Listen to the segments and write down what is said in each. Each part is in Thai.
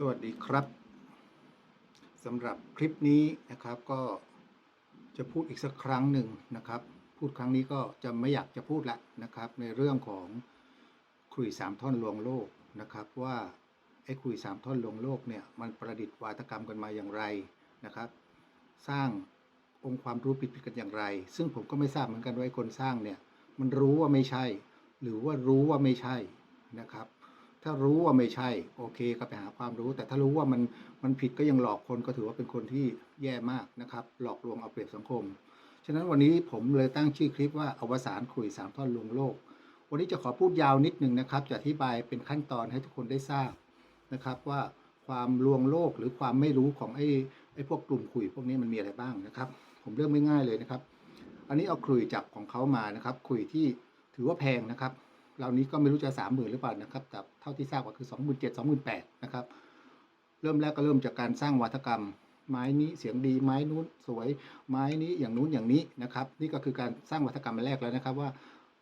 สวัสดีครับสำหรับคลิปนี้นะครับก็จะพูดอีกสักครั้งหนึ่งนะครับ พูดครั้งนี้ก็จะไม่อยากจะพูดละนะครับ ในเรื่องของคุยสามท่อนลวงโลกนะครับว่าไอ้คุยสามท่อนลวงโลกเนี่ยมันประดิษฐ์วาทกรรมกันมาอย่างไรนะครับ สร้างองค์ความรู้ผิดๆกันอย่างไร ซึ่งผมก็ไม่ทราบเหมือนกันว่าไอ้คนสร้างเนี่ยมันรู้ว่าไม่ใช่ หรือว่ารู้ว่าไม่ใช่นะครับ ถ้ารู้ว่าไม่ใช่ โอเคก็ไปหาความรู้ แต่ถ้ารู้ว่ามันมันผิดก็ยังหลอกคนก็ถือว่าเป็นคนที่แย่มากนะครับ หลอกลวงเอาเปรียบสังคม ฉะนั้นวันนี้ผมเลยตั้งชื่อคลิปว่าอวสานคุยสามท่อนลวงโลก วันนี้จะขอพูดยาวนิดนึงนะครับ จะอธิบายเป็นขั้นตอนให้ทุกคนได้ทราบนะครับว่าความลวงโลกหรือความไม่รู้ของไอ้ไอ้พวกกลุ่มคุยพวกนี้มันมีอะไรบ้างนะครับ ผมเริ่มไม่ง่ายเลยนะครับ อันนี้เอาคุยจากของเขามานะครับคุยที่ถือว่าแพงนะครับ เรานี้ก็ไม่รู้จะสามหมื่นหรือเปล่านะครับ แต่เท่าที่ทราบก็คือสองหมื่นเจ็ดสองหมื่นแปดนะครับ เริ่มแรกก็เริ่มจากการสร้างวัฒกรรม ไม้นี้เสียงดีไม้นู้นสวย ไม้นี้อย่างนู้นอย่างนี้นะครับ นี่ก็คือการสร้างวัฒกรรมแรกแล้วนะครับว่า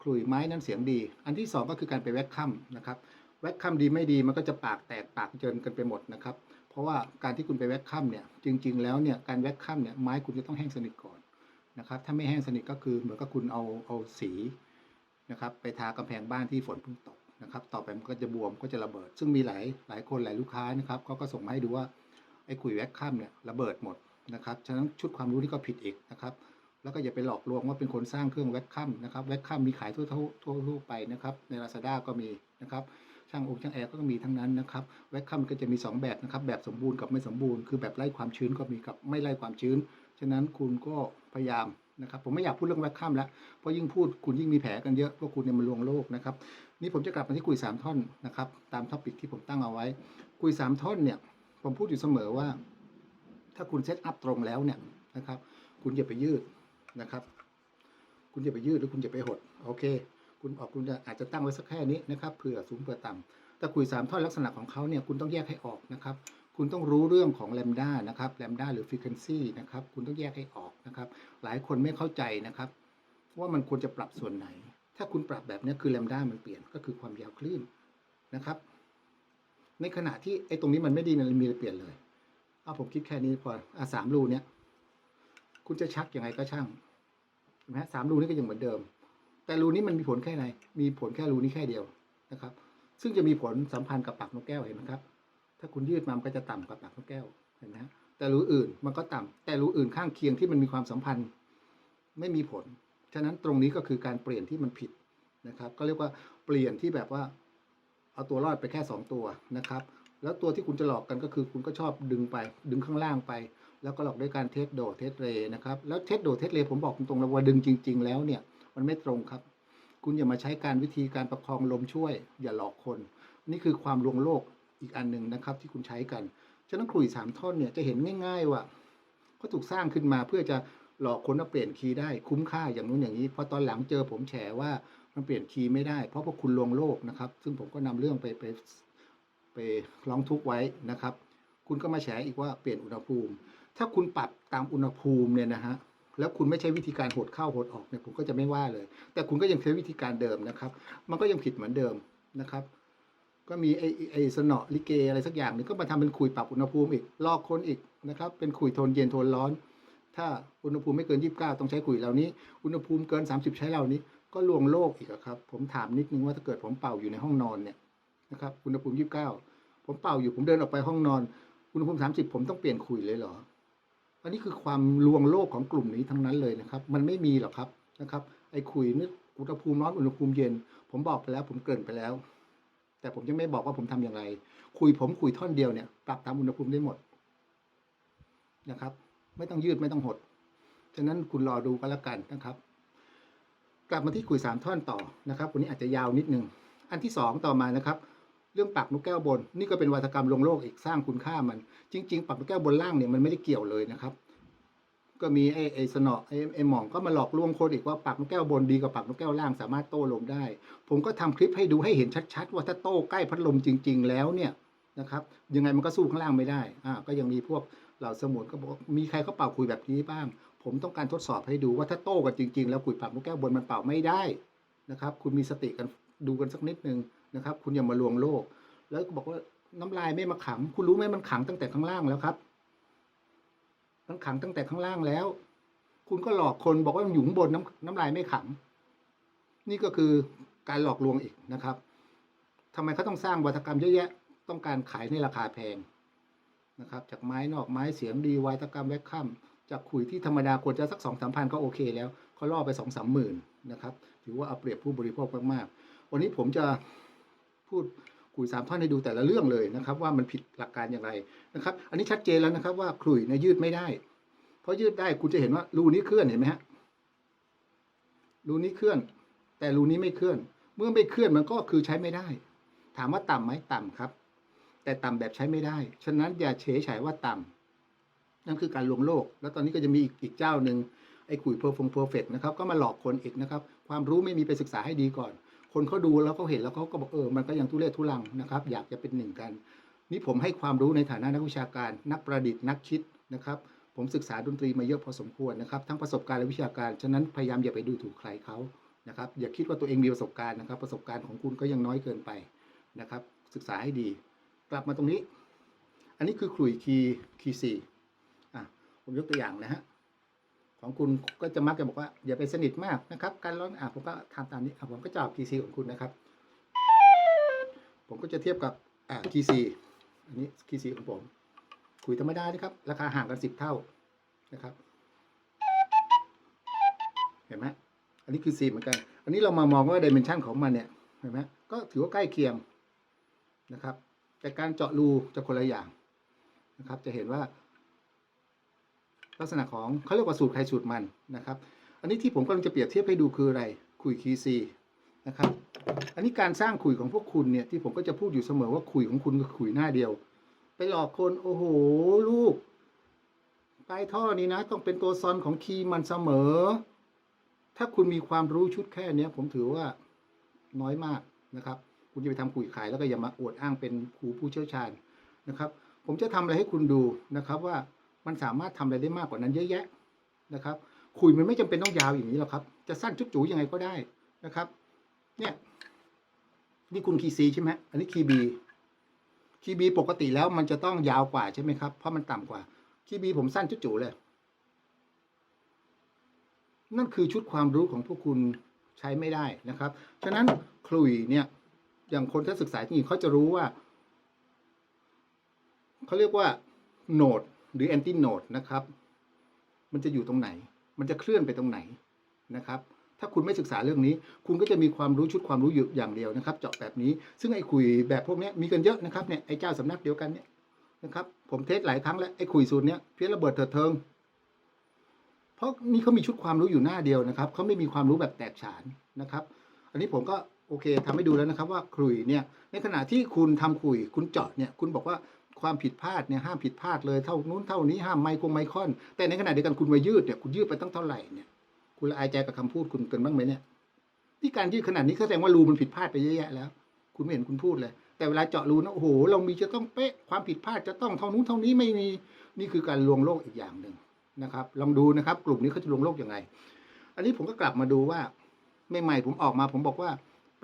ขลุ่ยไม้นั้นเสียงดี อันที่สองก็คือการไปแวกค่ำนะครับ แวกค่ำดีไม่ดีมันก็จะปากแตกปากเจินกันไปหมดนะครับ เพราะว่าการที่คุณไปแวกค่ำเนี่ย จริง ๆ แล้วเนี่ยการแวกค่ำเนี่ยไม้คุณจะต้องแห้งสนิทก่อนนะครับ ถ้าไม่แห้งสนิทก็คือเหมือนกับคุณเอาเอาสี นะครับไปทากำแพงบ้านที่ฝนเพิ่งตกนะครับ ต่อไปมันก็จะบวมก็จะระเบิด ซึ่งมีหลายหลายคนหลายลูกค้านะครับเขาก็ส่งมาให้ดูว่าไอ้ขุยแวกค่ำเนี่ยระเบิดหมดนะครับฉะนั้นชุดความรู้นี่ก็ผิดอีกนะครับ แล้วก็อย่าไปหลอกลวงว่าเป็นคนสร้างเครื่องแวกคัมนะครับแวกคัมมีขายทั่วทั่วทั่วไปนะครับใน Lazada ก็มีนะครับช่างองค์ช่างแอร์ก็มีทั้งนั้นนะครับแวกคัมก็จะมี 2 แบบนะครับแบบสมบูรณ์กับไม่สมบูรณ์คือแบบไล่ความชื้นก็มีกับไม่ไล่ความชื้น ฉะนั้นคุณก็พยายาม นะครับผมไม่อยากพูดเรื่องแวกคัมแล้วเพราะยิ่งพูดคุณยิ่งมีแผลกันเยอะเพราะคุณเนี่ยมันลวงโลกนะครับนี่ผมจะกลับมาที่คุยสามท่อนนะครับ ตามท็อปิกที่ผมตั้งเอาไว้ คุยสามท่อนเนี่ย ผมพูดอยู่เสมอว่า ถ้าคุณเซตอัพตรงแล้วเนี่ยนะครับ คุณอย่าไปยืดนะครับ คุณอย่าไปยืดหรือคุณอย่าไปหดโอเค คุณออกคุณจะอาจจะตั้งไว้สักแค่นี้นะครับเผื่อสูงเผื่อต่ำแต่คุยสามท่อนลักษณะของเขาเนี่ยคุณต้องแยกให้ออกนะครับ คุณต้องรู้เรื่องของแลมด้านะครับแลมด้าหรือฟรีเควนซีนะครับคุณต้องแยกให้ออก นะครับ หลายคนไม่เข้าใจนะครับ ว่ามันควรจะปรับส่วนไหน ถ้าคุณปรับแบบนี้คือแลมด้ามันเปลี่ยนก็คือความยาวคลื่นนะครับ ในขณะที่ไอ้ตรงนี้มันไม่ดีมันมีเปลี่ยนเลยเอาผมคิดแค่นี้พออะสามรูเนี้ยคุณจะชักยังไงก็ช่างเห็นไหมฮะสามรูนี้ก็ยังเหมือนเดิม แต่รูนี้มันมีผลแค่ไหน มีผลแค่รูนี้แค่เดียวนะครับ ซึ่งจะมีผลสัมพันธ์กับปากนกแก้วเห็นไหมครับ ถ้าคุณยืดมามันก็จะต่ำกับปากนกแก้วเห็นไหมฮะ แต่รูอื่นมันก็ต่ำแต่รูอื่นข้างเคียงที่มันมีความสัมพันธ์ ไม่มีผล ฉะนั้นตรงนี้ก็คือการเปลี่ยนที่มันผิดนะครับ ก็เรียกว่าเปลี่ยนที่แบบว่า เอาตัวรอดไปแค่สองตัวนะครับ แล้วตัวที่คุณจะหลอกกันก็คือคุณก็ชอบดึงไป ดึงข้างล่างไป แล้วก็หลอกด้วยการเทสโดเทสเรนะครับ แล้วเทสโดเทสเรผมบอกตรงๆแล้วว่าดึงจริง ๆ แล้วเนี่ยมันไม่ตรงครับ คุณอย่ามาใช้การวิธีการประคองลมช่วย อย่าหลอกคน นี่คือความลวงโลกอีกอันหนึ่งนะครับที่คุณใช้กัน ฉะนั้นขลุ่ยสามท่อนเนี่ยจะเห็นง่าย ๆว่าเขาถูกสร้างขึ้นมาเพื่อจะหลอกคนว่าเปลี่ยนคีย์ได้คุ้มค่าอย่างนู้นอย่างนี้พอตอนหลังเจอผมแฉว่ามันเปลี่ยนคีย์ไม่ได้ เพราะพวกคุณลวงโลกนะครับ ซึ่งผมก็นำเรื่องไปไปไปร้องทุกข์ไว้นะครับ คุณก็มาแฉอีกว่าเปลี่ยนอุณหภูมิ ถ้าคุณปรับตามอุณหภูมิเนี่ยนะฮะแล้วคุณไม่ใช้วิธีการหดเข้าหดออกเนี่ยผมก็จะไม่ว่าเลย แต่คุณก็ยังใช้วิธีการเดิมนะครับ มันก็ยังผิดเหมือนเดิมนะครับ ก็มีไอ้ไอ้สนอลิเกอะไรสักอย่างหนึงก็มาทำเป็นคุยปรับอุณหภูมิอีกลอกคนอีกนะครับ เป็นคุยโทนเย็นโทนร้อน ถ้าอุณหภูมิไม่เกิน 29 ต้องใช้คุยเหล่านี้ อุณหภูมิเกิน 30 ใช้เหล่านี้ ก็ลวงโลกอีกครับ ผมถามนิดนึงว่าถ้าเกิดผมเป่าอยู่ในห้องนอนเนี่ยนะครับ อุณหภูมิ 29 ผมเป่าอยู่ผมเดินออกไปห้องนอน อุณหภูมิ 30 ผมต้องเปลี่ยนคุยเลยเหรอ อันนี้คือความลวงโลกของกลุ่มนี้ทั้งนั้นเลยนะครับ มันไม่มีหรอกครับนะครับ ไอ้คุยนึกอุณหภูมิร้อนอุณหภูมิเย็น ผมบอกไปแล้ว ผมเกริ่นไปแล้ว แต่ผมยังไม่บอกว่าผมทำอย่างไร คุยผมคุยท่อนเดียวเนี่ยปรับตามอุณหภูมิได้หมดนะครับ ไม่ต้องยืดไม่ต้องหดฉะนั้นคุณรอดูก็แล้วกันนะครับ กลับมาที่คุยสามท่อนต่อนะครับวันนี้อาจจะยาวนิดนึงอันที่สองต่อมานะครับ เรื่องปากนกแก้วบน นี่ก็เป็นวัฒกรรมลงโลกอีกสร้างคุณค่ามัน จริง ๆปากนกแก้วบนล่างเนี่ยมันไม่ได้เกี่ยวเลยนะครับ ก็มีไอ้ไอ้สนอไอ้ไอ้หม่องก็มาหลอกลวงคนอีกว่าปากนกแก้วบนดีกว่าปากนกแก้วล่างสามารถโต้ลมได้ ผมก็ทำคลิปให้ดูให้เห็นชัด ๆ ว่าถ้าโต้ใกล้พัดลมจริง ๆ แล้วเนี่ยนะครับ ยังไงมันก็สู้ข้างล่างไม่ได้อ่าก็ยังมีพวกเหล่าสมุนก็บอกมีใครเขาเป่าคุยแบบนี้บ้าง ผมต้องการทดสอบให้ดูว่าถ้าโต้กันจริง ๆ แล้วคุยปากนกแก้วบนมันเป่าไม่ได้นะครับ คุณมีสติกันดูกันสักนิดนึงนะครับ คุณอย่ามาลวงโลก แล้วก็บอกว่าน้ำลายไม่มาขัง คุณรู้ไหมมันขังตั้งแต่ข้างล่างแล้วครับ มันขังตั้งแต่ข้างล่างแล้ว คุณก็หลอกคนบอกว่ามันอยู่ข้างบนน้ำน้ำลายไม่ขัง นี่ก็คือการหลอกลวงอีกนะครับทำไมเขาต้องสร้างวัตกรรมเยอะแยะ ต้องการขายในราคาแพงนะครับ จากไม้นอกไม้เสียงดีวัตกรรมแวคคัมจากขุยที่ธรรมดาควรจะสักสองสามพันก็โอเคแล้วเขาล่อไปสองสามหมื่นนะครับ ถือว่าเอาเปรียบผู้บริโภคมากๆ วันนี้ผมจะพูด ขุยสามท่อนให้ดูแต่ละเรื่องเลยนะครับ ว่ามันผิดหลักการอย่างไรนะครับ อันนี้ชัดเจนแล้วนะครับว่าขลุ่ยเนี่ยยืดไม่ได้ เพราะยืดได้คุณจะเห็นว่ารูนี้เคลื่อนเห็นไหมฮะรูนี้เคลื่อน แต่รูนี้ไม่เคลื่อน เมื่อไม่เคลื่อนมันก็คือใช้ไม่ได้ ถามว่าต่ำไหมต่ำครับ แต่ต่ำแบบใช้ไม่ได้ ฉะนั้นอย่าเฉยฉายว่าต่ำนั่นคือการลวงโลก แล้วตอนนี้ก็จะมีอีกอีกเจ้าหนึ่งไอ้ขุยเพอร์ฟงเพอร์เฟกนะครับก็มาหลอกคนอีกนะครับ ความรู้ไม่มีไปศึกษาให้ดีก่อน คนเขาดูแล้วเขาเห็นแล้วเขาก็บอกเออมันก็ยังทุเรศทุลังนะครับ อยากจะเป็นหนึ่งกัน นี่ผมให้ความรู้ในฐานะนักวิชาการ นักประดิษฐ์นักคิดนะครับ ผมศึกษาดนตรีมาเยอะพอสมควรนะครับ ทั้งประสบการณ์และวิชาการ ฉะนั้นพยายามอย่าไปดูถูกใครเขานะครับ อย่าคิดว่าตัวเองมีประสบการณ์นะครับ ประสบการณ์ของคุณก็ยังน้อยเกินไปนะครับ ศึกษาให้ดี กลับมาตรงนี้ อันนี้คือขลุ่ยคีย์คีสี่อะผมยกตัวอย่างนะฮะ ของคุณก็จะมักจะบอกว่าอย่าไปสนิทมากนะครับ การร้องอะผมก็ทำตามนี้อะผมก็จะเอาคีซีของคุณนะครับ ผมก็จะเทียบกับอ่าคีซีอันนี้คีซีของผมคุยธรรมดานะครับ ราคาห่างกันสิบเท่านะครับ เห็นไหมอันนี้คือซีเหมือนกัน อันนี้เรามามองว่าดิเมนชันของมันเนี่ยเห็นไหมก็ถือว่าใกล้เคียงนะครับ แต่การเจาะรูจะคนละอย่างนะครับ จะเห็นว่า ลักษณะของเขาเรียกว่าสูตรใครสูตรมันนะครับ อันนี้ที่ผมกำลังจะเปรียบเทียบให้ดูคืออะไรคุยคีซีนะครับ อันนี้การสร้างคุยของพวกคุณเนี่ยที่ผมก็จะพูดอยู่เสมอว่าคุยของคุณคือคุยหน้าเดียว ไปหลอกคนโอ้โหลูกปลายท่อนี้นะ ต้องเป็นตัวซอนของคีย์มันเสมอ ถ้าคุณมีความรู้ชุดแค่เนี้ยผมถือว่าน้อยมากนะครับ คุณจะไปทำคุยขายแล้วก็อย่ามาอวดอ้างเป็นครูผู้เชี่ยวชาญนะครับ ผมจะทำอะไรให้คุณดูนะครับว่า มันสามารถทำอะไรได้มากกว่านั้นเยอะแยะนะครับ คุยมันไม่จำเป็นต้องยาวอย่างนี้หรอกครับ จะสั้นจุ๊จูยังไงก็ได้นะครับ เนี่ย นี่คุณคีซีใช่ไหมอันนี้คีบีคีบีปกติแล้วมันจะต้องยาวกว่าใช่ไหมครับ เพราะมันต่ำกว่าคีบีผมสั้นจุ๊จูเลย นั่นคือชุดความรู้ของพวกคุณใช้ไม่ได้นะครับ ฉะนั้นคลุยเนี่ยอย่างคนที่ศึกษาจริงเขาจะรู้ว่า เขาเรียกว่าโหนด หรือแอนติโนดนะครับ มันจะอยู่ตรงไหน มันจะเคลื่อนไปตรงไหนนะครับ ถ้าคุณไม่ศึกษาเรื่องนี้ คุณก็จะมีความรู้ชุดความรู้อยู่อย่างเดียวนะครับ เจาะแบบนี้ ซึ่งไอ้คุยแบบพวกนี้มีกันเยอะนะครับเนี่ยไอ้เจ้าสำนักเดียวกันเนี่ยนะครับผมเทสหลายครั้งแล้วไอ้คุยสูตรเนี้ยเพี้ยนระเบิดเถิดเทิง เพราะนี่เขามีชุดความรู้อยู่หน้าเดียวนะครับเขาไม่มีความรู้แบบแตกฉานนะครับ อันนี้ผมก็โอเคทำให้ดูแล้วนะครับว่าคุยเนี่ยในขณะที่คุณทำคุยคุณเจาะเนี่ยคุณบอกว่า ความผิดพลาดเนี่ยห้ามผิดพลาดเลยเท่านู้นเท่านี้ห้ามไมโครไมครอน แต่ในขณะเดียวกันคุณมายืดเนี่ยคุณยืดไปตั้งเท่าไหร่เนี่ยคุณละอายใจกับคำพูดคุณเกินบ้างไหมเนี่ยที่การยืดขนาดนี้แสดงว่ารูมันผิดพลาดไปเยอะแยะแล้ว คุณไม่เห็นคุณพูดเลย แต่เวลาเจาะรูนะโอ้โหเรามีจะต้องเป๊ะความผิดพลาดจะต้องเท่านู้นเท่านี้ไม่มีนี่คือการลวงโลกอีกอย่างหนึ่งนะครับ ลองดูนะครับ กลุ่มนี้เขาจะลวงโลกยังไง อันนี้ผมก็กลับมาดูว่าใหม่ๆผมออกมาผมบอกว่า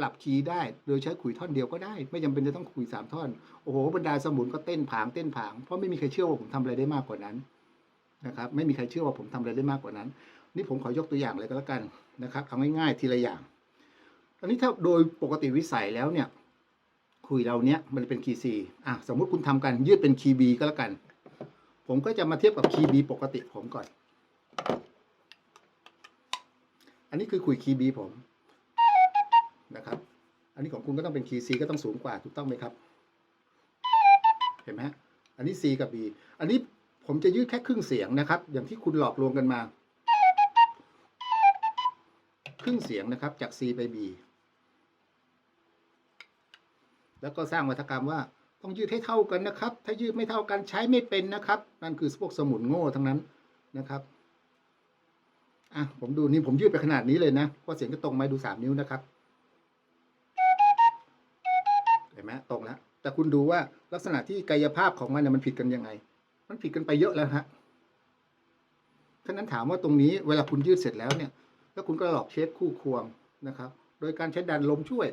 ปรับคีย์ได้ โดยใช้ขุยท่อนเดียวก็ได้ ไม่จำเป็นจะต้องขุยสามท่อน โอ้โหบรรดาสมุนก็เต้นผางเต้นผาง เพราะไม่มีใครเชื่อว่าผมทำอะไรได้มากกว่านั้นนะครับ ไม่มีใครเชื่อว่าผมทำอะไรได้มากกว่านั้น นี่ผมขอยกตัวอย่างเลยก็แล้วกันนะครับ เอาง่ายๆทีละอย่างอันนี้ถ้าโดยปกติวิสัยแล้วเนี่ยคุยเราเนี้ยมันเป็นคีย์ซีอะสมมุติคุณทำกันยืดเป็นคีย์บีก็แล้วกัน ผมก็จะมาเทียบกับคีย์บีปกติผมก่อน อันนี้คือคุยคีย์บีผม นะครับ อันนี้ของคุณก็ต้องเป็นคีย์ซีก็ต้องสูงกว่าถูกต้องไหมครับ เห็นไหมฮะ อันนี้ C กับ B อันนี้ผมจะยืดแค่ครึ่งเสียงนะครับ อย่างที่คุณหลอกลวงกันมา ครึ่งเสียงนะครับ จาก C ไป B แล้วก็สร้างวัฒกรรมว่าต้องยืดให้เท่ากันนะครับ ถ้ายืดไม่เท่ากันใช้ไม่เป็นนะครับ นั่นคือพวกสมุนโง่ทั้งนั้นนะครับอะผมดูนี่ผมยืดไปขนาดนี้เลยนะว่าเสียงจะตรงไหมดูสามนิ้วนะครับ ห็นไหมตรงแล้วแต่คุณดูว่าลักษณะที่กายภาพของมันเนี่ยมันผิดกันยังไง มันผิดกันไปเยอะแล้วฮะฉะนั้นถามว่าตรงนี้เวลาคุณยืดเสร็จแล้วเนี่ย แล้วคุณก็หลอกเช็ดคู่ควงนะครับ โดยการใช้ดันลมช่วย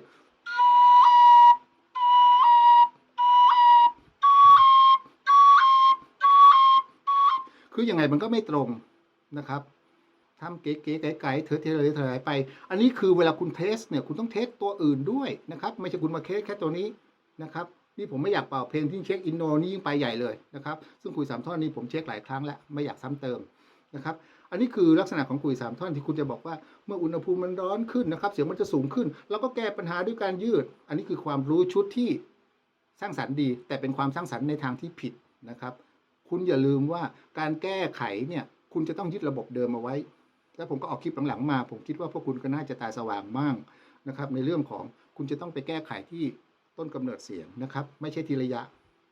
คืออยังไงมันก็ไม่ตรงนะครับ ทำเก๋ๆไก่ๆเธอเทเลยเธอไป อันนี้คือเวลาคุณเทสเนี่ยคุณต้องเทสตัวอื่นด้วยนะครับ ไม่ใช่คุณมาเทสแค่ตัวนี้นะครับ นี่ผมไม่อยากเป่าเพลงที่เช็คอินโนนี่ยิ่งไปใหญ่เลยนะครับ ซึ่งคุยสามท่อนนี้ผมเช็คหลายครั้งแล้วไม่อยากซ้ำเติมนะครับ อันนี้คือลักษณะของคุยสามท่อนที่คุณจะบอกว่าเมื่ออุณหภูมิมันร้อนขึ้นนะครับ เสียงมันจะสูงขึ้น แล้วก็แก้ปัญหาด้วยการยืด อันนี้คือความรู้ชุดที่สร้างสรรค์ดี แต่เป็นความสร้างสรรค์ในทางที่ผิดนะครับ คุณอย่าลืมว่าการแก้ไขเนี่ยคุณจะต้องยึดระบบเดิมเอาไว้ แล้วผมก็ออกคลิปหลังๆมา ผมคิดว่าพวกคุณก็น่าจะตาสว่างมากนะครับในเรื่องของคุณจะต้องไปแก้ไขที่ต้นกำเนิดเสียงนะครับ ไม่ใช่ทีระยะ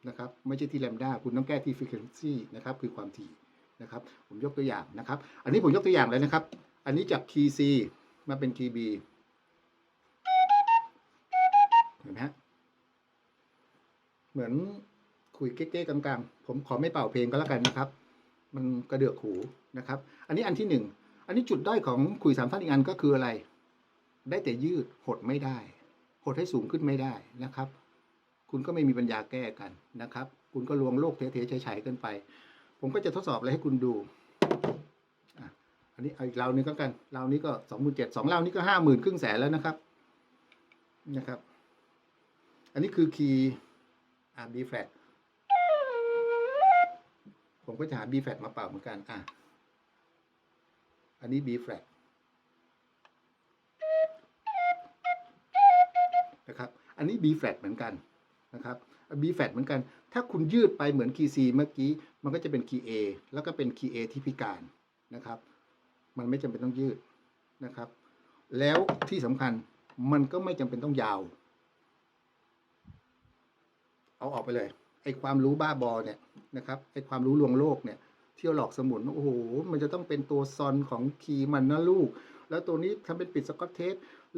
นะครับ ไม่ใช่ที่แลมด้าคุณต้องแก้ที่ frequency นะครับคือความถี่นะครับ ผมยกตัวอย่างนะครับ อันนี้ผมยกตัวอย่างเลยนะครับ อันนี้จากคีย์ C มาเป็นคีย์ B เห็นไหมฮะเหมือนคุยเก๊ๆกลางๆ ผมขอไม่เป่าเพลงก็แล้วกันนะครับ มันกระเดือกหูนะครับ อันนี้อันที่หนึ่ง อันนี้จุดด้อยของคุยสามท่านอีกอันก็คืออะไร ได้แต่ยืดหดไม่ได้ หดให้สูงขึ้นไม่ได้นะครับ คุณก็ไม่มีปัญญาแก้กันนะครับ คุณก็ลวงโลกเทๆเฉยๆเกินไป ผมก็จะทดสอบอะไรให้คุณดูอันนี้เอาอีกราวนึงก็กันราวนี้ก็สองหมื่นเจ็ดสองราวนี้ก็ห้าหมื่นครึ่งแสนแล้วนะครับนะครับ อันนี้คือคีย์อ่า B flat ผมก็จะหา B flat มาเป่าเหมือนกันอะ อันนี้ B flat นะครับ อันนี้ B flat เหมือนกันนะครับ B flat เหมือนกัน ถ้าคุณยืดไปเหมือนคีย์ C เมื่อกี้ มันก็จะเป็นคีย์ A แล้วก็เป็นคีย์ A ที่พิการนะครับ มันไม่จำเป็นต้องยืดนะครับ แล้วที่สำคัญมันก็ไม่จำเป็นต้องยาว เอาออกไปเลยไอ้ความรู้บ้าบอเนี่ยนะครับไอ้ความรู้ลวงโลกเนี่ย เที่ยวหลอกสมุนโอ้โหมันจะต้องเป็นตัวซอนของคีมันนะลูก แล้วตัวนี้ทำเป็นปิดสกอตเทป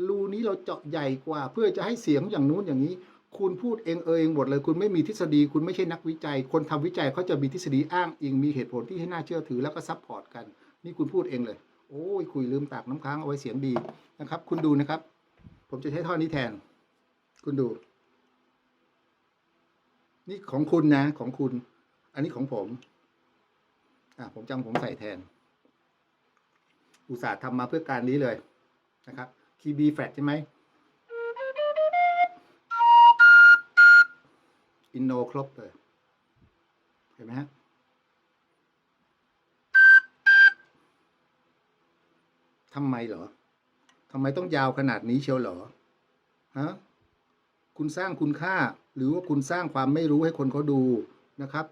รูนี้เราเจาะใหญ่กว่า เพื่อจะให้เสียงอย่างนู้นอย่างนี้ คุณพูดเองเอเองหมดเลย คุณไม่มีทฤษฎี คุณไม่ใช่นักวิจัย คนทำวิจัยเขาจะมีทฤษฎีอ้างอิงมีเหตุผลที่ให้น่าเชื่อถือแล้วก็ซัพพอร์ตกัน นี่คุณพูดเองเลย โอ้ยคุยลืมตากน้ำค้างเอาไว้เสียงดีนะครับ คุณดูนะครับ ผมจะใช้ท่อนนี้แทน คุณดู นี่ของคุณนะของคุณ อันนี้ของผม อะผมจำผมใส่แทน อุตส่าห์ทำมาเพื่อการนี้เลยนะครับ คีย์บีแฟลตใช่ไหมอินโนครบเลย เห็นไหมฮะทำไมเหรอทำไมต้องยาวขนาดนี้เชียวเหรอฮะคุณสร้างคุณค่าหรือว่าคุณสร้างความไม่รู้ให้คนเขาดูนะครับ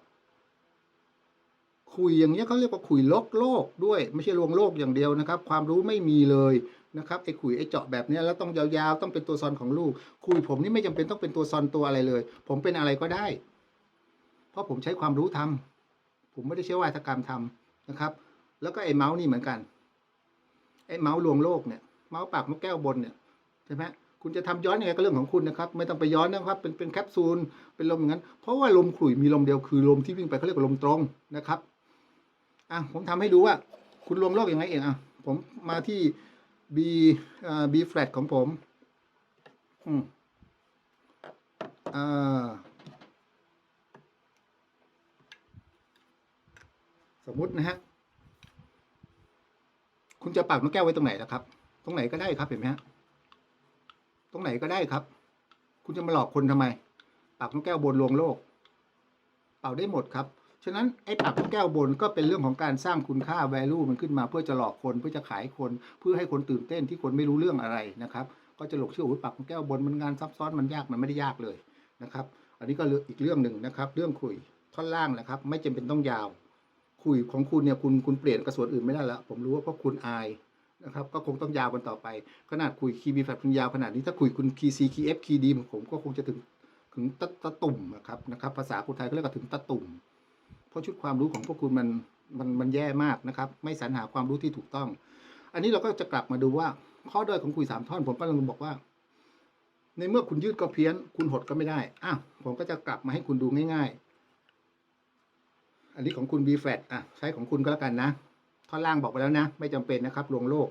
คุยอย่างเงี้ยเขาเรียกว่าคุยลกโลกด้วย ไม่ใช่ลวงโลกอย่างเดียวนะครับ ความรู้ไม่มีเลยนะครับไอ้คุยไอ้เจาะแบบเนี้ยแล้วต้องยาวๆต้องเป็นตัวซอนของลูกคุยผมนี่ไม่จำเป็นต้องเป็นตัวซอนตัวอะไรเลย ผมเป็นอะไรก็ได้ เพราะผมใช้ความรู้ทำผมไม่ได้ใช้วาทกรรมทำนะครับ แล้วก็ไอ้เมาส์นี่เหมือนกันไอ้เมาส์ลวงโลกเนี่ยเมาส์ปากนกแก้วบนเนี่ยใช่ไหมคุณจะทำย้อนยังไงก็เรื่องของคุณนะครับ ไม่ต้องไปย้อนนะครับ เป็นเป็นแคปซูลเป็นลมอย่างนั้น เพราะว่าลมขลุ่ยมีลมเดียวคือลมที่วิ่งไปเขาเรียกว่าลมตรงนะครับ อะผมทำให้ดูว่าคุณรวมโลกยังไงเองอะผมมาที่ B อ่า B flat ของผมอืมอ่าสมมุตินะฮะ คุณจะปักนกแก้วไว้ตรงไหนล่ะครับ ตรงไหนก็ได้ครับเห็นไหมฮะ ตรงไหนก็ได้ครับ คุณจะมาหลอกคนทำไม ปักนกแก้วบนลวงโลก เป่าได้หมดครับ ฉะนั้นไอ้ปักแก้วบนก็เป็นเรื่องของการสร้างคุณค่า value มันขึ้นมาเพื่อจะหลอกคนเพื่อจะขายคน เพื่อให้คนตื่นเต้นที่คนไม่รู้เรื่องอะไรนะครับก็จะหลงเชื่อว่าปักแก้วบนมันงานซับซ้อนมันยากมันไม่ได้ยากเลยนะครับอันนี้ก็อีกเรื่องหนึ่งนะครับ เรื่องคุยท่อนล่างนะครับ ไม่จำเป็นต้องยาว คุยของคุณเนี่ยคุณคุณเปลี่ยนกระสวนอื่นไม่ได้แล้วผมรู้ว่าเพราะคุณอายนะครับก็คงต้องยาวกันต่อไป ขนาดคุยคีบีแฟลคุณยาวขนาดนี้ถ้าคุยคุณคีซีคีเอฟคีดีผมก็คงจะถึงถึงตะตุ่มนะครับนะครับภาษาคนไทยก็เรียกว่าถึงตะตุ่ม ราะชุดความรู้ของพวกคุณมันมันมันแย่มากนะครับ ไม่สรรหาความรู้ที่ถูกต้อง อันนี้เราก็จะกลับมาดูว่า ข้อด้อยของคุยสามท่อน ผมก็ลังบอกว่า ในเมื่อคุณยืดก็เพี้ยน คุณหดก็ไม่ได้อะผมก็จะกลับมาให้คุณดูง่าย ๆ อันนี้ของคุณ B flat อะใช้ของคุณก็แล้วกันนะท่อนล่างบอกไปแล้วนะ ไม่จำเป็นนะครับลวงโลก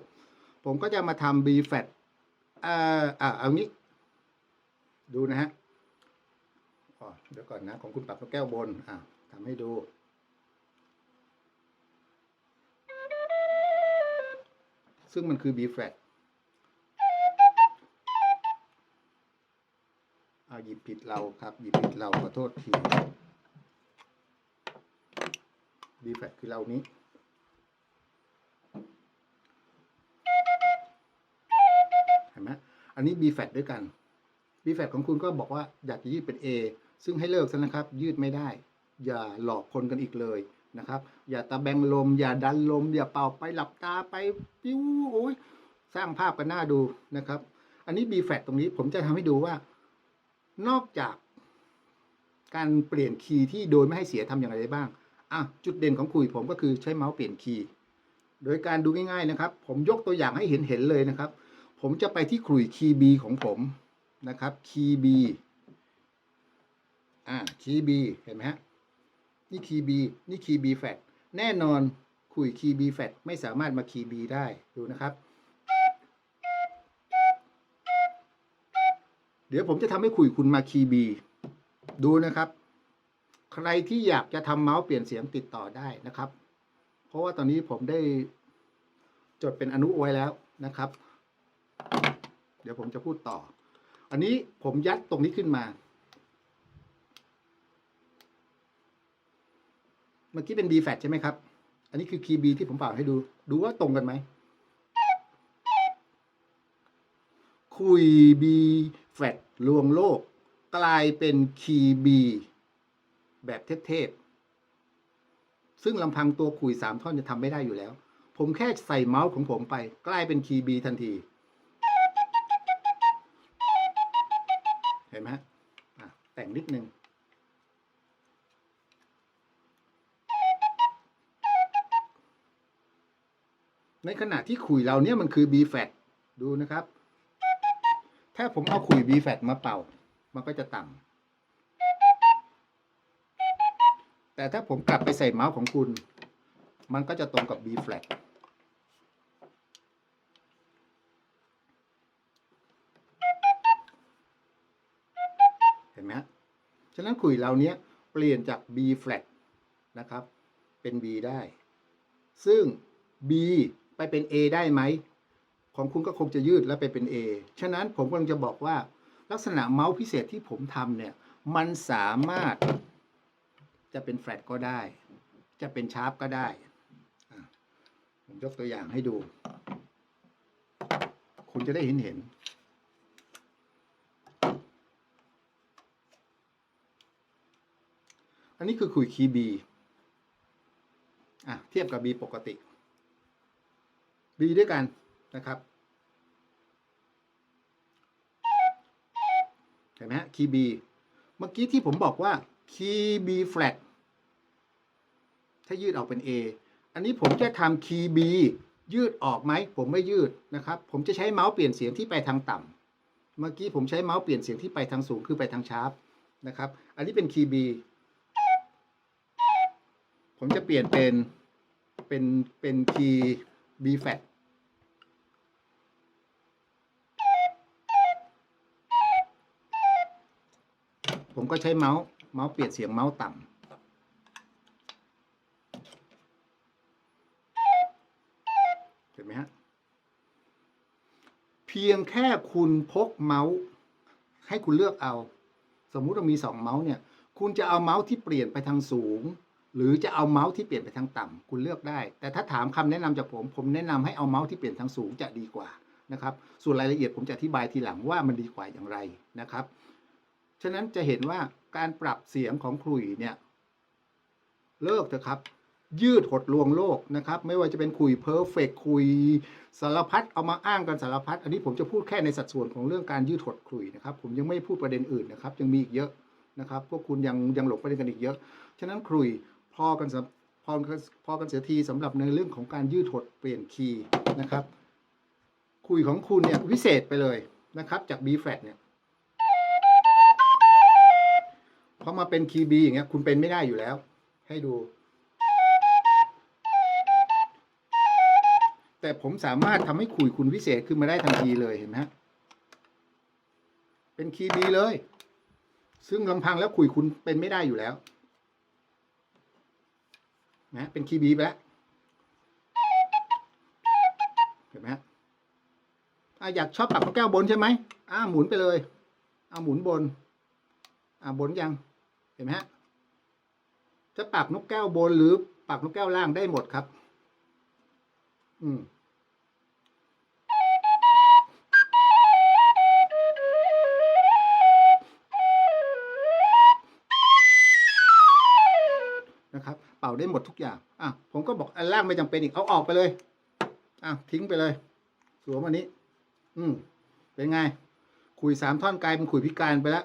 ผมก็จะมาทำ B flat เอ่ออะเอางี้ ดูนะฮะเดี๋ยวก่อนนะ ของคุณปรับนกแก้วบนอะ ทำให้ดู ซึ่งมันคือ B flat เอาหยิบผิดเราครับ หยิบผิดเราขอโทษที B flat คือเรานี้เห็นไหมอันนี้ B flat ด้วยกัน B flat ของคุณก็บอกว่าอยากจะยืดเป็น A ซึ่งให้เลิกซะนะครับ ยืดไม่ได้ อย่าหลอกคนกันอีกเลยนะครับ อย่าตะแบงลม อย่าดันลม อย่าเป่าไปหลับตาไปปิ้วโอ้ยสร้างภาพกันหน้าดูนะครับ อันนี้ B flat ตรงนี้ผมจะทำให้ดูว่า นอกจากการเปลี่ยนคีย์ที่โดยไม่ให้เสียทำอย่างไรได้บ้างอะจุดเด่นของคุยผมก็คือใช้เมาส์เปลี่ยนคีย์โดยการดูง่ายๆนะครับ ผมยกตัวอย่างให้เห็นเห็นๆเลยนะครับ ผมจะไปที่ขลุ่ยคีย์ B ของผมนะครับคีย์ B อ่าคีย์ B เห็นไหมฮะ นี่คีย์ B นี่คีย์ B flat แน่นอนขลุ่ยคีย์ B flat ไม่สามารถมาคีย์ B ได้ดูนะครับ เดี๋ยวผมจะทำให้คุยคุณมาคีย์ B ดูนะครับ ใครที่อยากจะทำเมาส์เปลี่ยนเสียงติดต่อได้นะครับ เพราะว่าตอนนี้ผมได้จดเป็นอนุไว้แล้วนะครับ เดี๋ยวผมจะพูดต่อ อันนี้ผมยัดตรงนี้ขึ้นมา เมื่อกี้เป็น B flat ใช่ไหมครับ อันนี้คือคีย์ B ที่ผมเป่าให้ดู ดูว่าตรงกันไหม คุย B flat ลวงโลก กลายเป็นคีย์ B แบบเทพๆซึ่งลำพังตัวคุยสามท่อนจะทำไม่ได้อยู่แล้ว ผมแค่ใส่เมาส์ของผมไป กลายเป็นคีย์ B ทันที เห็นไหมฮะอะแต่งนิดนึง ในขณะที่ขุยเราเนี่ยมันคือ B flat ดูนะครับ ถ้าผมเอาขุย B flat มาเป่า มันก็จะต่ำแต่ถ้าผมกลับไปใส่เมาส์ของคุณ มันก็จะตรงกับ B flat เห็นไหมฮะฉะนั้นขุยเราเนี้ยเปลี่ยนจาก B flat นะครับ เป็น B ได้ ซึ่ง B ไปเป็น A ได้ไหม ของคุณก็คงจะยืดแล้วไปเป็น A ฉะนั้นผมกำลังจะบอกว่า ลักษณะเมาส์พิเศษที่ผมทำเนี่ย มันสามารถจะเป็นแฟลตก็ได้ จะเป็นชาร์ปก็ได้ ผมยกตัวอย่างให้ดู คุณจะได้เห็นเห็นอันนี้คือขุยคีย์ B อะเทียบกับ B ปกติ B ด้วยกันนะครับเห็นไหมฮะคีย์ B เมื่อกี้ที่ผมบอกว่าคีย์ B flat ถ้ายืดออกเป็น A อันนี้ผมจะทำคีย์ B ยืดออกไหม ผมไม่ยืดนะครับ ผมจะใช้เมาส์เปลี่ยนเสียงที่ไปทางต่ำเมื่อกี้ผมใช้เมาส์เปลี่ยนเสียงที่ไปทางสูงคือไปทางชาร์ปนะครับ อันนี้เป็นคีย์ B ผมจะเปลี่ยนเป็นเป็นเป็นคีย์ B flat ผมก็ใช้เมาส์ เมาส์เปลี่ยนเสียงเมาส์ต่ำเห็นไหมฮะ เพียงแค่คุณพกเมาส์ ให้คุณเลือกเอา สมมุติเรามีสองเมาส์เนี่ย คุณจะเอาเมาส์ที่เปลี่ยนไปทางสูง หรือจะเอาเมาส์ที่เปลี่ยนไปทางต่ำคุณเลือกได้ แต่ถ้าถามคำแนะนำจากผม ผมแนะนำให้เอาเมาส์ที่เปลี่ยนทางสูงจะดีกว่านะครับ ส่วนรายละเอียดผมจะอธิบายทีหลังว่ามันดีกว่าอย่างไรนะครับ ฉะนั้นจะเห็นว่าการปรับเสียงของคลุยเนี่ยเลิกเถอะครับ ยืดหดลวงโลกนะครับ ไม่ว่าจะเป็นคุยเพอร์เฟกคุยสารพัดเอามาอ้างกันสารพัดอันนี้ผมจะพูดแค่ในสัดส่วนของเรื่องการยืดหดคุยนะครับ ผมยังไม่พูดประเด็นอื่นนะครับ ยังมีอีกเยอะนะครับ พวกคุณยังยังหลงประเด็นกันอีกเยอะ ฉะนั้นคุย พอกันสำพอกันพอกันเสียทีสำหรับในเรื่องของการยืดหดเปลี่ยนคีย์นะครับ คุยของคุณเนี่ยวิเศษไปเลยนะครับ จาก B flat เนี่ยพอมาเป็นคีย์บีอย่างเงี้ยคุณเป็นไม่ได้อยู่แล้ว ให้ดู แต่ผมสามารถทำให้คุยคุณพิเศษขึ้นมาได้ทันทีเลยเห็นไหมฮะเป็นคีย์บีเลย ซึ่งลำพังแล้วคุยคุณเป็นไม่ได้อยู่แล้ว นะเป็นคีย์บีไปแล้วเห็นไหมฮะอะอยากชอบปักนกแก้วบนใช่ไหมอ่าหมุนไปเลยเอาหมุนบน อ่าบนยังเห็นไหมฮะจะปักนกแก้วบนหรือปักนกแก้วล่างได้หมดครับ อืมนะครับ ป่าได้หมดทุกอย่างอะผมก็บอกอันล่างไม่จำเป็นอีกเอาออกไปเลยอะทิ้งไปเลย สวมอันนี้ อืมเป็นไงขุยสามท่อนกลายเป็นขุยพิการไปแล้ว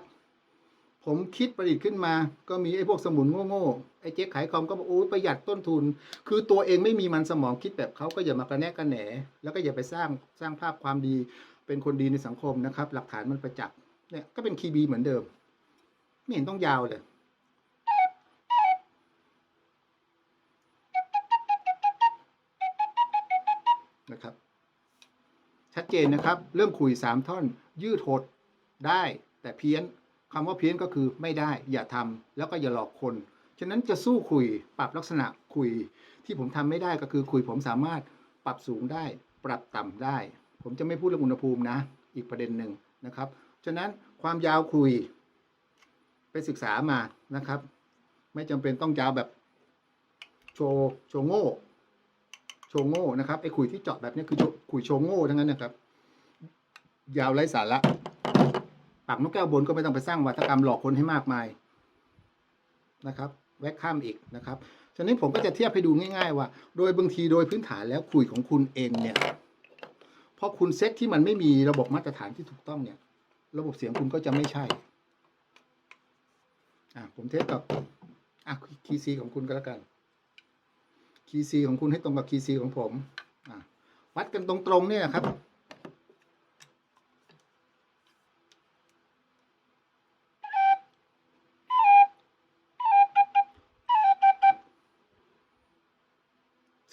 ผมคิดประดิษฐ์ขึ้นมา ก็มีไอ้พวกสมุนโง่ๆ ไอ้เจ๊ขายคอมก็บอกโอ้ยประหยัดต้นทุน คือตัวเองไม่มีมันสมองคิดแบบเขาก็อย่ามากระแนะกระแหน แล้วก็อย่าไปสร้างสร้างภาพความดี เป็นคนดีในสังคมนะครับ หลักฐานมันประจักษ์เนี่ยก็เป็นคีบีเหมือนเดิม ไม่เห็นต้องยาวเลย ชัดเจนนะครับ เรื่องคุยสามท่อน ยืดหดได้ แต่เพี้ยนคำว่าเพี้ยนก็คือไม่ได้อย่าทำแล้วก็อย่าหลอกคน ฉะนั้นจะสู้คุยปรับลักษณะคุย ที่ผมทำไม่ได้ก็คือคุยผมสามารถปรับสูงได้ ปรับต่ำได้ ผมจะไม่พูดเรื่องอุณหภูมินะ อีกประเด็นหนึ่งนะครับ ฉะนั้นความยาวคุย ไปศึกษามานะครับ ไม่จำเป็นต้องยาวแบบโชว์โชว์โง่ โชว์โง่นะครับไอ้ขุยที่เจาะแบบนี้คือขุยโชว์โง่ทั้งนั้นนะครับ ยาวไร้สาระปากนกแก้วบนก็ไม่ต้องไปสร้างวัฒกรรมหลอกคนให้มากมายนะครับ แวกข้ามอีกนะครับฉะนั้นผมก็จะเทียบให้ดูง่ายๆว่า โดยบางทีโดยพื้นฐานแล้วขุยของคุณเองเนี่ยพอคุณเซ็ตที่มันไม่มีระบบมาตรฐานที่ถูกต้องเนี่ย ระบบเสียงคุณก็จะไม่ใช่อะผมเทสกับอะคีซีของคุณก็แล้วกัน คีย์ซีของคุณให้ตรงกับคีย์ซีของผมวัดกันตรงๆเนี่ยครับ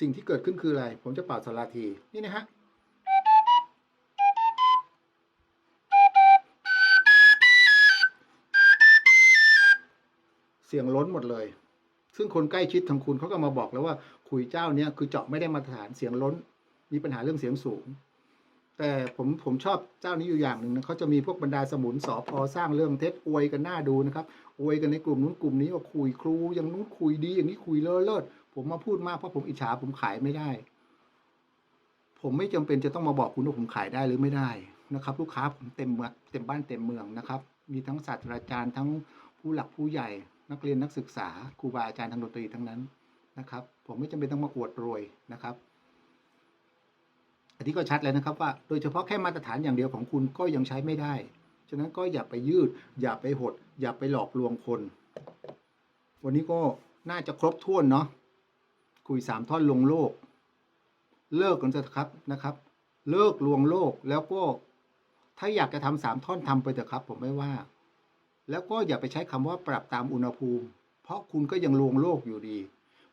สิ่งที่เกิดขึ้นคืออะไร ผมจะเป่าสลาที นี่นะฮะเสียงล้นหมดเลย ซึ่งคนใกล้ชิดทางคุณเขาก็มาบอกแล้วว่าขุยเจ้าเนี้ยคือเจาะไม่ได้มาตรฐานเสียงล้น มีปัญหาเรื่องเสียงสูง แต่ผมผมชอบเจ้านี้อยู่อย่างหนึ่งนะเขาจะมีพวกบรรดาสมุนสอพอสร้างเรื่องเท็จอวยกันหน้าดูนะครับอวยกันในกลุ่มนู้นกลุ่มนี้ว่าคุยครูอย่างนู้นคุยดีอย่างนี้คุยเลอเลิศผมมาพูดมากเพราะผมอิจฉาผมขายไม่ได้ ผมไม่จำเป็นจะต้องมาบอกคุณว่าผมขายได้หรือไม่ได้นะครับ ลูกค้าผมเต็มเมืองเต็มบ้านเต็มเมืองนะครับ มีทั้งศาสตราจารย์ทั้งผู้หลักผู้ใหญ่ นักเรียนนักศึกษาครูบาอาจารย์ทางดนตรีทั้งนั้นนะครับ ผมไม่จำเป็นต้องมาอวดรวยนะครับ อันนี้ก็ชัดเลยนะครับว่าโดยเฉพาะแค่มาตรฐานอย่างเดียวของคุณก็ยังใช้ไม่ได้ ฉะนั้นก็อย่าไปยืด อย่าไปหด อย่าไปหลอกลวงคน วันนี้ก็น่าจะครบถ้วนเนาะคุยสามท่อนลงโลก เลิกกันเถอะครับนะครับ เลิกลวงโลกแล้วก็ถ้าอยากจะทำสามท่อนทำไปเถอะครับ ผมไม่ว่า แล้วก็อย่าไปใช้คำว่าปรับตามอุณหภูมิ เพราะคุณก็ยังลวงโลกอยู่ดี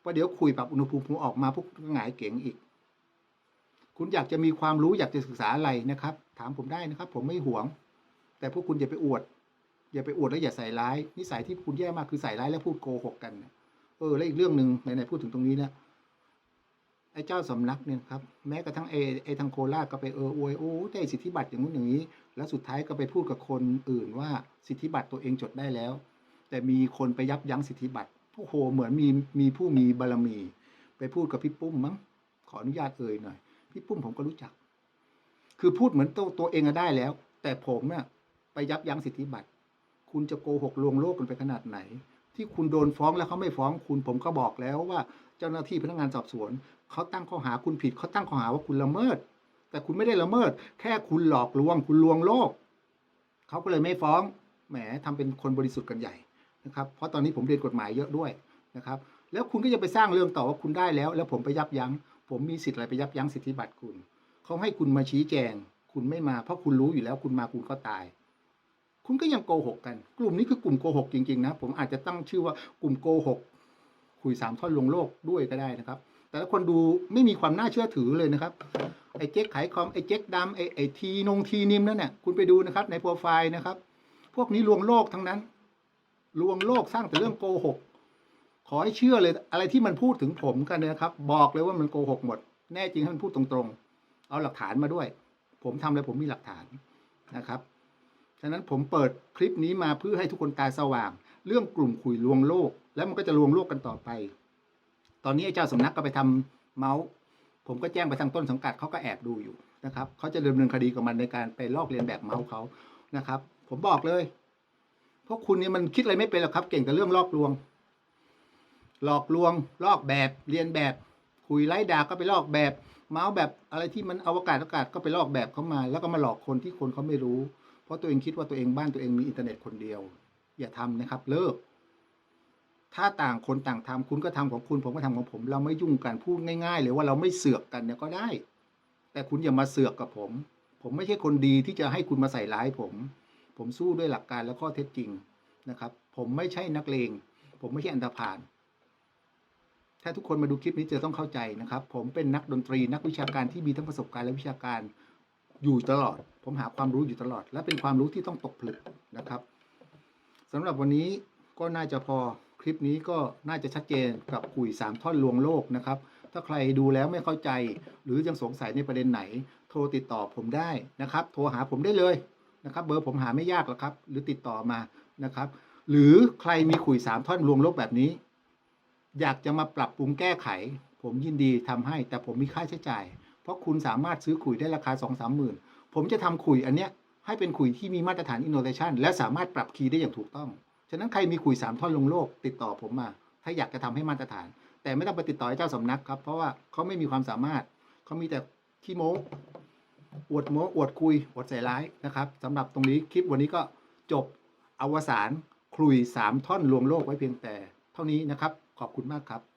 ว่าเดี๋ยวคุยปรับอุณหภูมิออกมาพวกก็หงายเก๋งอีก คุณอยากจะมีความรู้อยากจะศึกษาอะไรนะครับ ถามผมได้นะครับ ผมไม่หวง แต่พวกคุณอย่าไปอวด อย่าไปอวดแล้วอย่าใส่ร้าย นิสัยที่คุณแย่มากคือใส่ร้ายแล้วพูดโกหกกัน เออ แล้วอีกเรื่องหนึ่งไหนๆพูดถึงตรงนี้เนี่ย ไอ้เจ้าสำนักเนี่ยครับแม้กระทั่งไอ้ไอทางโคราชก็ไปเอออวยโอ้ได้สิทธิบัตรอย่างนู้นอย่างนี้ แล้วสุดท้ายก็ไปพูดกับคนอื่นว่าสิทธิบัตรตัวเองจดได้แล้ว แต่มีคนไปยับยั้งสิทธิบัตรโอ้โหเหมือนมีมีผู้มีบารมี ไปพูดกับพี่ปุ้มมั้งขออนุญาตเอ่ยหน่อยพี่ปุ้มผมก็รู้จัก คือพูดเหมือนตัวตัวเองอะได้แล้ว แต่ผมเนี่ยไปยับยั้งสิทธิบัตรคุณจะโกหกลวงโลกกันไปขนาดไหน ที่คุณโดนฟ้องแล้วเขาไม่ฟ้องคุณผมก็บอกแล้วว่า เจ้าหน้าที่พนักงานสอบสวน เขาตั้งข้อหาคุณผิดเขาตั้งข้อหาว่าคุณละเมิด แต่คุณไม่ได้ละเมิด แค่คุณหลอกลวง คุณลวงโลกเขาก็เลยไม่ฟ้องแหมทำเป็นคนบริสุทธิ์กันใหญ่นะครับเพราะตอนนี้ผมเรียนกฎหมายเยอะด้วยนะครับ แล้วคุณก็จะไปสร้างเรื่องต่อว่าคุณได้แล้ว แล้วผมไปยับยั้ง ผมมีสิทธิ์อะไรไปยับยั้งสิทธิบัตรคุณเขาให้คุณมาชี้แจง คุณไม่มาเพราะคุณรู้อยู่แล้วคุณมาคุณก็ตาย คุณก็ยังโกหกกัน กลุ่มนี้คือกลุ่มโกหกจริงๆนะผมอาจจะตั้งชื่อว่ากลุ่มโกหกคุยสามท่อนลวงโลกด้วยก็ได้นะครับ แต่ละคนดูไม่มีความน่าเชื่อถือเลยนะครับไอ้เจ๊กขายคอมไอ้เจ๊กดำไอ้ไอ้ทีนงทีนิมนั่นเนี่ยคุณไปดูนะครับในโปรไฟล์นะครับ พวกนี้ลวงโลกทั้งนั้น ลวงโลกสร้างแต่เรื่องโกหก ขอให้เชื่อเลยอะไรที่มันพูดถึงผมกันนะครับ บอกเลยว่ามันโกหกหมด แน่จริงให้มันพูดตรงๆ เอาหลักฐานมาด้วย ผมทำอะไรผมมีหลักฐานนะครับฉะนั้นผมเปิดคลิปนี้มาเพื่อให้ทุกคนตาสว่าง เรื่องกลุ่มคุยลวงโลก แล้วมันก็จะลวงโลกกันต่อไป ตอนนี้ไอ้เจ้าสำนักก็ไปทำเมาส์ผมก็แจ้งไปทางต้นสังกัดเขาก็แอบดูอยู่นะครับเขาจะดำเนินคดีกับมันในการไปลอกเลียนแบบเมาส์เขานะครับ ผมบอกเลยพวกคุณเนี่ยมันคิดอะไรไม่เป็นหรอกครับ เก่งแต่เรื่องลอกลวง หลอกลวง ลอกแบบเรียนแบบ คุยไล่ด่าก็ไปลอกแบบ เมาส์แบบอะไรที่มันอวกาศอากาศก็ไปลอกแบบเขามา แล้วก็มาหลอกคนที่คนเขาไม่รู้ เพราะตัวเองคิดว่าตัวเองบ้านตัวเองมีอินเทอร์เน็ตคนเดียว อย่าทำนะครับ เลิก ถ้าต่างคนต่างทำคุณก็ทำของคุณผมก็ทำของผม เราไม่ยุ่งกันพูดง่าย ๆ เลยว่าเราไม่เสือกกันเนี่ยก็ได้ แต่คุณอย่ามาเสือกกับผม ผมไม่ใช่คนดีที่จะให้คุณมาใส่ร้ายผม ผมสู้ด้วยหลักการและข้อเท็จจริงนะครับ ผมไม่ใช่นักเลง ผมไม่ใช่อันธพาลถ้าทุกคนมาดูคลิปนี้จะต้องเข้าใจนะครับ ผมเป็นนักดนตรีนักวิชาการที่มีทั้งประสบการณ์และวิชาการอยู่ตลอด ผมหาความรู้อยู่ตลอด และเป็นความรู้ที่ต้องตกผลึกนะครับสำหรับวันนี้ก็น่าจะพอ ลิปนี้ก็น่าจะชัดเจนกับคุยสามท่อนลวงโลกนะครับ ถ้าใครดูแล้วไม่เข้าใจ หรือยังสงสัยในประเด็นไหน โทรติดต่อผมได้นะครับ โทรหาผมได้เลยนะครับเบอร์ผมหาไม่ยากหรอกครับ หรือติดต่อมานะครับ หรือใครมีขุยสามท่อนลวงโลกแบบนี้ อยากจะมาปรับปรุงแก้ไข ผมยินดีทำให้ แต่ผมมีค่าใช้จ่าย เพราะคุณสามารถซื้อขุยได้ราคา 2 3 0 0 0 0 ผมจะทำขุยอันเนี้ยให้เป็นขุยที่มีมาตรฐาน innovation และสามารถปรับคีย์ได้อย่างถูกต้อง ฉะนั้นใครมีขุยสามท่อนลงโลกติดต่อผมมา ถ้าอยากจะทำให้มาตรฐาน แต่ไม่ต้องไปติดต่อให้เจ้าสำนักครับ เพราะว่าเขาไม่มีความสามารถเขามีแต่ขี้โม้อวดโม้อวดคุยอวดใส่ร้ายนะครับสำหรับตรงนี้คลิปวันนี้ก็จบอวสานคลุยสามท่อนลวงโลกไว้เพียงแต่ เท่านี้นะครับ ขอบคุณมากครับ